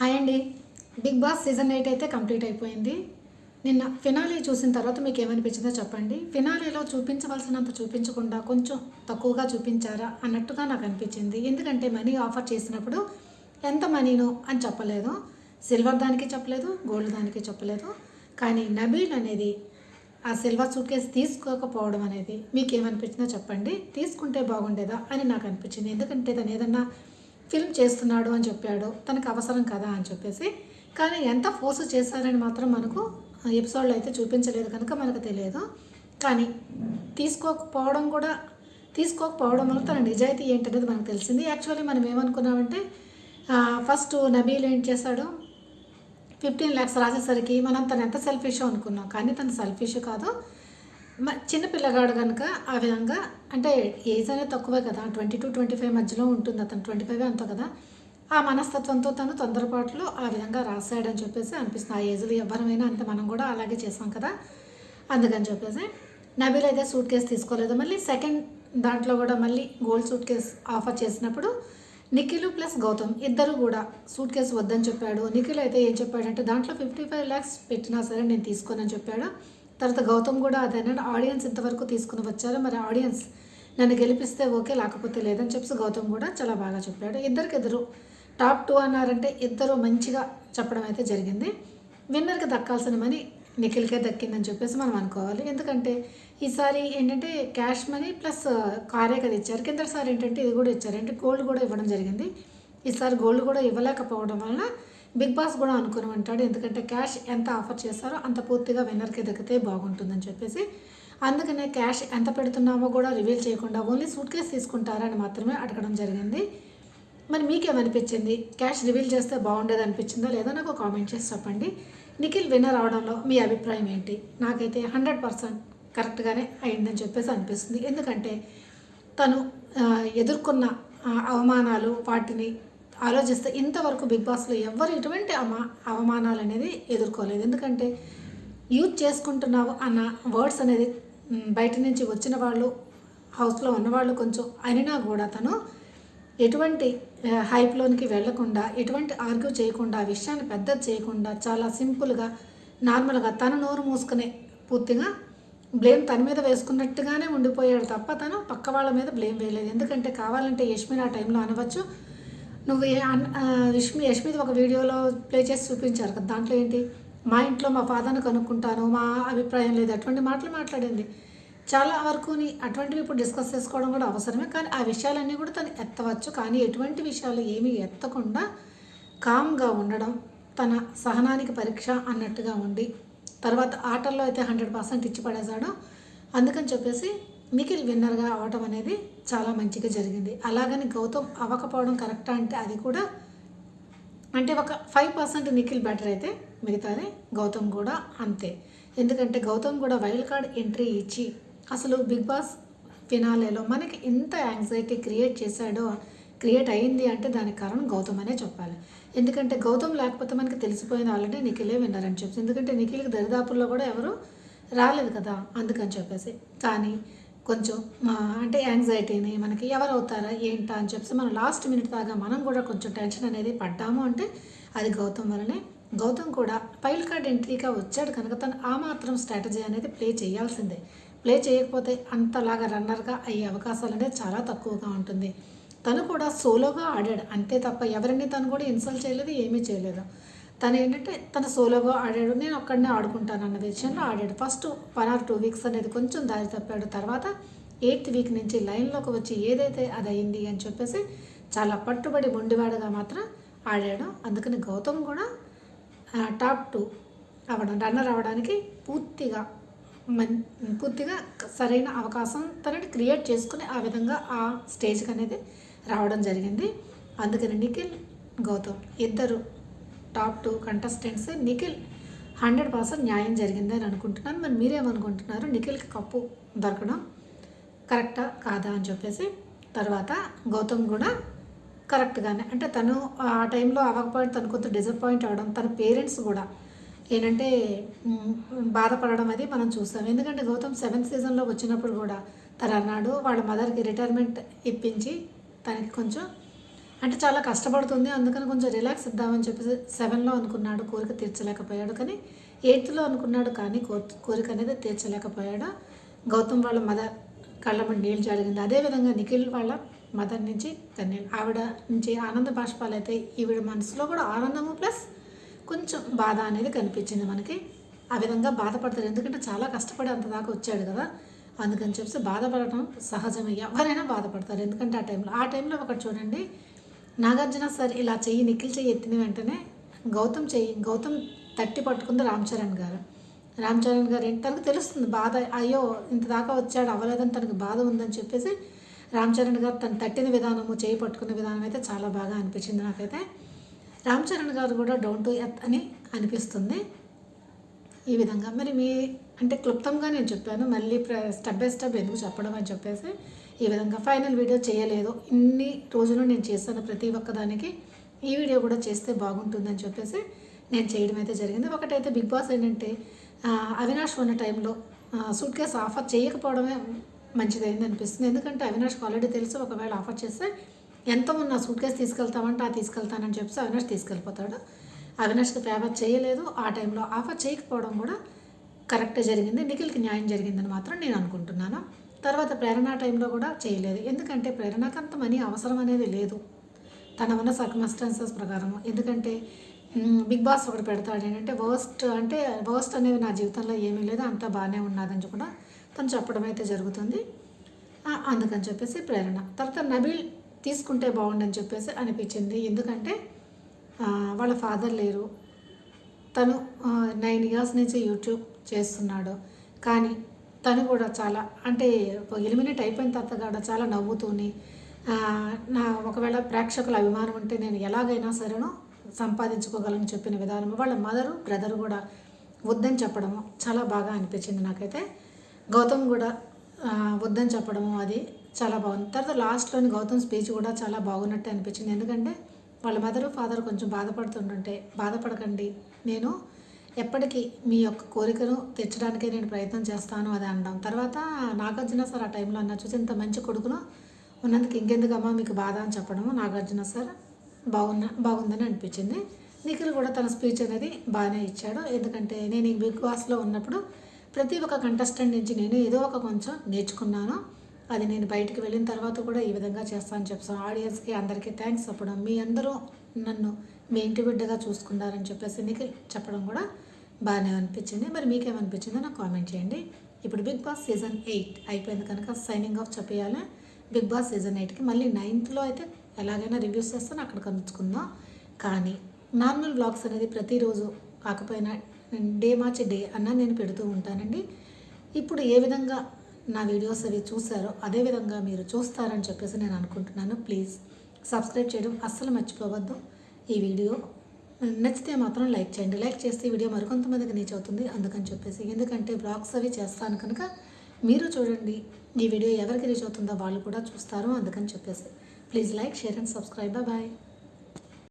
Hi అండి. Bigg Boss season eight అయితే complete అయిపోయింది. నిన్న ఫినాలే చూసిన తర్వాత మీకు ఏమనిపించిందో చెప్పండి. ఫినాలేలో చూపించవలసినంత చూపించకుండా కొంచెం తక్కువగా చూపించారా అన్నట్టుగా నాకు అనిపించింది. ఎందుకంటే మనీ ఆఫర్ చేసినప్పుడు ఎంత మనీనో అని చెప్పలేదు. సిల్వర్ దానికి చెప్పలేదు గోల్డ్ దానికి చెప్పలేదు. కానీ నబీల్ అనేది ఆ సిల్వర్ సూట్ కేసు తీసుకోకపోవడం అనేది మీకు ఏమనిపించిందో చెప్పండి. తీసుకుంటే బాగుండేదా అని నాకు అనిపించింది. ఎందుకంటే తను ఏదన్నా ఫిల్మ్ చేస్తున్నాడు అని చెప్పాడు. తనకు అవసరం కదా అని చెప్పేసి. కానీ ఎంత ఫోర్స్ చేశారని మాత్రం మనకు ఎపిసోడ్లో అయితే చూపించలేదు కనుక మనకు తెలియదు. కానీ తీసుకోకపోవడం కూడా తీసుకోకపోవడం వల్ల తన నిజాయితీ ఏంటనేది మనకు తెలిసింది. యాక్చువల్లీ మనం ఏమనుకున్నామంటే ఫస్ట్ నబీల్ ఏం చేశాడు? ఫిఫ్టీన్ ల్యాక్స్ రాసేసరికి మనం తను ఎంత సెల్ఫిషో అనుకున్నాం. కానీ తను సెల్ఫిష్ కాదు. చిన్న పిల్లగాడు కనుక ఆ విధంగా అంటే ఏజ్ అనేది తక్కువే కదా ట్వంటీ టు ట్వంటీ ఫైవ్ మధ్యలో ఉంటుంది అతను ట్వంటీ ఫైవ్ అంత కదా ఆ మనస్తత్వంతో తను తొందరపాటులో ఆ విధంగా రాశాడని చెప్పేసి అనిపిస్తుంది. ఆ ఏజ్లో ఎవరమైనా అంతే మనం కూడా అలాగే చేసాం కదా అందుకని చెప్పేసి. నబీల్ అయితే సూట్ కేసు తీసుకోలేదు. మళ్ళీ సెకండ్ దాంట్లో కూడా మళ్ళీ గోల్డ్ సూట్ కేసు ఆఫర్ చేసినప్పుడు నిఖిల్ ప్లస్ గౌతమ్ ఇద్దరు కూడా సూట్ కేసు వద్దని చెప్పాడు. నిఖిల్ అయితే ఏం చెప్పాడంటే దాంట్లో ఫిఫ్టీ ఫైవ్ ల్యాక్స్ పెట్టినా సరే నేను తీసుకోనని చెప్పాడు. తర్వాత గౌతమ్ కూడా అదేనా? ఆడియన్స్ ఇంతవరకు తీసుకుని వచ్చారు? మరి ఆడియన్స్ నన్ను గెలిపిస్తే ఓకే లేకపోతే లేదని చెప్పి గౌతమ్ కూడా చాలా బాగా చెప్పాడు. ఇద్దరికి ఇద్దరు టాప్ టూ అన్నారంటే ఇద్దరు మంచిగా చెప్పడం అయితే జరిగింది. విన్నర్కి దక్కాల్సిన మనీ నిఖిల్కే దక్కిందని చెప్పేసి మనం అనుకోవాలి. ఎందుకంటే ఈసారి ఏంటంటే క్యాష్ మనీ ప్లస్ కారే కదా ఇచ్చారు. కిందసారి ఏంటంటే ఇది కూడా ఇచ్చారు. అంటే గోల్డ్ కూడా ఇవ్వడం జరిగింది. ఈసారి గోల్డ్ కూడా ఇవ్వలేకపోవడం వలన బిగ్ బాస్ కూడా అనుకుని ఉంటాడు. ఎందుకంటే క్యాష్ ఎంత ఆఫర్ చేస్తారో అంత పూర్తిగా విన్నర్కి దక్కితే బాగుంటుందని చెప్పేసి. అందుకనే క్యాష్ ఎంత పెడుతున్నామో కూడా రివీల్ చేయకుండా ఓన్లీ సూట్ కేసు తీసుకుంటారని మాత్రమే అడగడం జరిగింది. మరి మీకేమనిపించింది? క్యాష్ రివీల్ చేస్తే బాగుండేది అనిపించిందో? లేదో నాకు కామెంట్ చేసి చెప్పండి. నిఖిల్ విన్నర్ అవడంలో మీ అభిప్రాయం ఏంటి? నాకైతే హండ్రెడ్ పర్సెంట్ కరెక్ట్గానే అయిందని చెప్పేసి అనిపిస్తుంది. ఎందుకంటే తను ఎదుర్కొన్న అవమానాలు వాటిని ఆలోచిస్తే ఇంతవరకు బిగ్ బాస్లో ఎవ్వరు ఎటువంటి అమా అవమానాలు అనేది ఎదుర్కోలేదు. ఎందుకంటే యూజ్ చేసుకుంటున్నావు అన్న వర్డ్స్ అనేది బయట నుంచి వచ్చిన వాళ్ళు హౌస్లో ఉన్నవాళ్ళు కొంచెం అయినా కూడా తను ఎటువంటి హైప్లోనికి వెళ్ళకుండా ఎటువంటి ఆర్గ్యూ చేయకుండా విషయాన్ని పెద్ద చేయకుండా చాలా సింపుల్గా నార్మల్గా తన నోరు మూసుకునే పూర్తిగా బ్లేమ్ తన మీద వేసుకున్నట్టుగానే ఉండిపోయాడు తప్ప తను పక్క వాళ్ళ మీద బ్లేమ్ వేయలేదు. ఎందుకంటే కావాలంటే యష్మిన్ ఆ టైంలో అనవచ్చు నువ్వు అన్- ఆ, యష్మి యష్మిది ఒక వీడియోలో ప్లే చేసి చూపించారు కదా దాంట్లో ఏంటి? మా ఇంట్లో మా ఫాదర్ని కనుక్కుంటాను మా అభిప్రాయం లేదు అటువంటి మాటలు మాట్లాడింది. చాలా వరకు అటువంటివి ఇప్పుడు డిస్కస్ చేసుకోవడం కూడా అవసరమే కానీ ఆ విషయాలన్నీ కూడా తను ఎత్తవచ్చు. కానీ ఎటువంటి విషయాలు ఏమీ ఎత్తకుండా కామ్గా ఉండడం తన సహనానికి పరీక్ష అన్నట్టుగా ఉండి తర్వాత ఆటల్లో అయితే హండ్రెడ్ పర్సెంట్ ఇచ్చి పడేశాడు అందుకని చెప్పేసి నిఖిల్ విన్నర్గా అవటం అనేది చాలా మంచిగా జరిగింది. అలాగని గౌతమ్ అవ్వకపోవడం కరెక్టా అంటే అది కూడా అంటే ఒక ఫైవ్ పర్సెంట్ నిఖిల్ బెటర్ అయితే మిగతాది గౌతమ్ కూడా అంతే. ఎందుకంటే గౌతమ్ కూడా వైల్డ్ కార్డ్ ఎంట్రీ ఇచ్చి అసలు బిగ్ బాస్ ఫినాలేలో మనకి ఎంత యాంగ్జైటీ క్రియేట్ చేశాడో క్రియేట్ అయింది అంటే దానికి కారణం గౌతమ్ అనే చెప్పాలి. ఎందుకంటే గౌతమ్ లేకపోతే మనకి తెలిసిపోయింది ఆల్రెడీ నిఖిలే విన్నారని చెప్పేసి ఎందుకంటే నిఖిల్కి దరిదాపుల్లో కూడా ఎవరు రాలేదు కదా అందుకని చెప్పేసి. కానీ కొంచెం అంటే యాంగ్జైటీని మనకి ఎవరు అవుతారా ఏంటా అని చెప్పేసి మనం లాస్ట్ మినిట్ దాకా మనం కూడా కొంచెం టెన్షన్ అనేది పడ్డాము అంటే అది గౌతమ్ వలనే గౌతమ్ కూడా పైల్ కార్డ్ ఎంట్రీగా వచ్చాడు కనుక తను ఆ మాత్రం స్ట్రాటజీ అనేది ప్లే చేయాల్సిందే. ప్లే చేయకపోతే అంతలాగా రన్నర్గా అయ్యే అవకాశాలు అనేది చాలా తక్కువగా ఉంటుంది. తను కూడా సోలోగా ఆడాడు అంతే తప్ప ఎవరిని తను కూడా ఇన్సల్ట్ చేయలేదు ఏమీ చేయలేదు. తను ఏంటంటే తన సోలోగా ఆడాడు. నేను అక్కడనే ఆడుకుంటాను అన్న విషయంలో ఆడాడు. First one or two weeks అనేది కొంచెం దారి తప్పాడు. తర్వాత ఎయిత్ వీక్ నుంచి లైన్లోకి వచ్చి ఏదైతే అది అయింది అని చెప్పేసి చాలా పట్టుబడి మొండివాడుగా మాత్రం ఆడాడు. అందుకని గౌతమ్ కూడా టాప్ టూ అవడం రన్నర్ అవ్వడానికి పూర్తిగా మన్ పూర్తిగా సరైన అవకాశం తనని క్రియేట్ చేసుకుని ఆ విధంగా ఆ స్టేజ్కి అనేది రావడం జరిగింది. అందుకని నిఖిల్ గౌతమ్ ఇద్దరు top two contestants Nikhil hundred percent న్యాయం జరిగిందని అనుకుంటున్నాను. మరి మీరేమనుకుంటున్నారు? నిఖిల్కి కప్పు దొరకడం కరెక్టా కాదా అని చెప్పేసి తర్వాత గౌతమ్ కూడా కరెక్ట్గానే అంటే తను ఆ టైంలో అవ్వకపోయిన తను కొంత డిసప్పాయింట్ అవ్వడం తన పేరెంట్స్ కూడా ఏంటంటే బాధపడడం అది మనం చూస్తాం. ఎందుకంటే గౌతమ్ సెవెంత్ సీజన్లో వచ్చినప్పుడు కూడా తను అన్నాడు వాళ్ళ మదర్కి రిటైర్మెంట్ ఇప్పించి తనకి కొంచెం అంటే చాలా కష్టపడుతుంది. అందుకని కొంచెం రిలాక్స్ ఇద్దామని చెప్పేసి సెవెన్లో అనుకున్నాడు. కోరిక తీర్చలేకపోయాడు. కానీ ఎయిత్లో అనుకున్నాడు కానీ కో- కోరిక అనేది తీర్చలేకపోయాడు. గౌతమ్ వాళ్ళ మదర్ కళ్ళమని నీళ్ళు జరిగింది. అదేవిధంగా నిఖిల్ వాళ్ళ మదర్ నుంచి కన్నీళ్ళు ఆవిడ నుంచి ఆనంద బాష్పాలు అయితే ఈవిడ మనసులో కూడా ఆనందము ప్లస్ కొంచెం బాధ అనేది కనిపించింది మనకి. ఆ విధంగా బాధపడతారు. ఎందుకంటే చాలా కష్టపడి అంత దాకా వచ్చాడు కదా. అందుకని చెప్పేసి బాధపడటం సహజమే. ఎవరైనా బాధపడతారు. ఎందుకంటే ఆ టైంలో ఆ టైంలో ఒకటి చూడండి. నాగార్జున సార్ ఇలా చెయ్యి నిఖిల్ చెయ్యి ఎత్తిన వెంటనే గౌతమ్ చెయ్యి గౌతమ్ తట్టి పట్టుకుంది రామ్ చరణ్ గారు. రామ్ చరణ్ గారు ఏంటి? తనకు తెలుస్తుంది బాధ అయ్యో ఇంత దాకా వచ్చాడు అవ్వలేదని తనకు బాధ ఉందని చెప్పేసి రామ్ చరణ్ గారు తను తట్టిన విధానము చేయి పట్టుకున్న విధానం అయితే చాలా బాగా అనిపించింది నాకైతే. రామ్ చరణ్ గారు కూడా డౌన్ టు ఎత్ అని అనిపిస్తుంది ఈ విధంగా. మరి మీ అంటే క్లుప్తంగా నేను చెప్పాను మళ్ళీ స్టెప్ బై స్టెప్ ఎందుకు చెప్పడం అని చెప్పేసి ఈ విధంగా ఫైనల్ వీడియో చేయలేదు. ఇన్ని రోజులు నేను చేస్తాను ప్రతి ఒక్కదానికి ఈ వీడియో కూడా చేస్తే బాగుంటుందని చెప్పేసి నేను చేయడం అయితే జరిగింది. ఒకటైతే బిగ్ బాస్ ఏంటంటే అవినాష్ ఉన్న టైంలో సూట్ కేస్ ఆఫర్ చేయకపోవడమే మంచిదైంది అనిపిస్తుంది. ఎందుకంటే అవినాష్కి ఆల్రెడీ తెలుసు ఒకవేళ ఆఫర్ చేస్తే ఎంత ఉన్న సూట్ కేసు తీసుకెళ్తామంటే ఆ తీసుకెళ్తానని చెప్పి అవినాష్ తీసుకెళ్ళిపోతాడు. అవినాష్కి ఫేవర్ చేయలేదు. ఆ టైంలో ఆఫర్ చేయకపోవడం కూడా కరెక్ట్ జరిగింది. నిఖిల్కి న్యాయం జరిగిందని మాత్రం నేను అనుకుంటున్నాను. తర్వాత ప్రేరణ టైంలో కూడా చేయలేదు. ఎందుకంటే ప్రేరణకు అంత మనీ అవసరం అనేది లేదు. తన ఉన్న సర్కమస్టాన్సెస్ ప్రకారం ఎందుకంటే బిగ్ బాస్ ఒకటి పెడతాడు ఏంటంటే వర్స్ట్ అంటే వర్స్ట్ అనేది నా జీవితంలో ఏమీ లేదు అంతా బాగానే ఉన్నదని కూడా తను చెప్పడం అయితే జరుగుతుంది. అందుకని చెప్పేసి ప్రేరణ. తర్వాత నబీల్ తీసుకుంటే బాగుండని చెప్పేసి అనిపించింది. ఎందుకంటే వాళ్ళ ఫాదర్ లేరు. తను నైన్ ఇయర్స్ నుంచి యూట్యూబ్ చేస్తున్నాడు. కానీ తను కూడా చాలా అంటే ఎలిమినేట్ అయిపోయిన తర్వాత కూడా చాలా నవ్వుతూని నా ఒకవేళ ప్రేక్షకుల అభిమానం ఉంటే నేను ఎలాగైనా సరేనో సంపాదించుకోగలను చెప్పిన విధానం వాళ్ళ మదరు బ్రదర్ కూడా వద్దని చెప్పడము చాలా బాగా అనిపించింది నాకైతే. గౌతమ్ కూడా వద్దని చెప్పడము అది చాలా బాగుంది. తర్వాత లాస్ట్లోని గౌతమ్ స్పీచ్ కూడా చాలా బాగున్నట్టు అనిపించింది. ఎందుకంటే వాళ్ళ మదరు ఫాదర్ కొంచెం బాధపడుతుంటుంటే బాధపడకండి నేను ఎప్పటికీ మీ యొక్క కోరికను తెచ్చడానికే నేను ప్రయత్నం చేస్తాను అది అనడం. తర్వాత నాగార్జున సార్ ఆ టైంలో అన్న చూసి ఇంత మంచి కొడుకును ఉన్నందుకు ఇంకెందుకమ్మా మీకు బాధ అని చెప్పడము నాగార్జున సార్ బాగున్న బాగుందని అనిపించింది. నిఖిల్ కూడా తన స్పీచ్ అనేది బాగానే ఇచ్చాడు. ఎందుకంటే నేను ఈ బిగ్ బాస్లో ఉన్నప్పుడు ప్రతి ఒక్క కంటెస్టెంట్ నుంచి నేను ఏదో ఒక కొంచెం నేర్చుకున్నాను. అది నేను బయటికి వెళ్ళిన తర్వాత కూడా ఈ విధంగా చేస్తానని చెప్తాను ఆడియన్స్కి అందరికీ థ్యాంక్స్ చెప్పడం మీ అందరూ నన్ను మీ ఇంటి బిడ్డగా చూసుకున్నారని చెప్పేసి నీకు చెప్పడం కూడా బాగానే అనిపించింది. మరి మీకేమనిపించిందో నాకు కామెంట్ చేయండి. ఇప్పుడు బిగ్ బాస్ సీజన్ ఎయిట్ అయిపోయింది కనుక సైనింగ్ ఆఫ్ చెప్పేయాలి. బిగ్ బాస్ సీజన్ ఎయిట్కి మళ్ళీ నైన్త్లో అయితే ఎలాగైనా రివ్యూస్ చేస్తాను అక్కడ కనుచుకుందాం కానీ నార్మల్ బ్లాగ్స్ అనేది ప్రతిరోజు కాకపోయినా డే మార్చి డే అన్న నేను పెడుతూ ఉంటానండి. ఇప్పుడు ఏ విధంగా నా వీడియోస్ అవి చూసారో అదే విధంగా మీరు చూస్తారని చెప్పేసి నేను అనుకుంటున్నాను. ప్లీజ్ సబ్స్క్రైబ్ చేయడం అస్సలు మర్చిపోవద్దు. ఈ వీడియో నచ్చితే మాత్రం లైక్ చేయండి. లైక్ చేస్తే ఈ వీడియో మరికొంతమందికి రీచ్ అవుతుంది. అందుకని చెప్పేసి ఎందుకంటే బ్లాగ్స్ అవి చేస్తాను కనుక మీరు చూడండి. ఈ వీడియో ఎవరికి రీచ్ అవుతుందో వాళ్ళు కూడా చూస్తారు. అందుకని చెప్పేసి please like share and subscribe. Bye.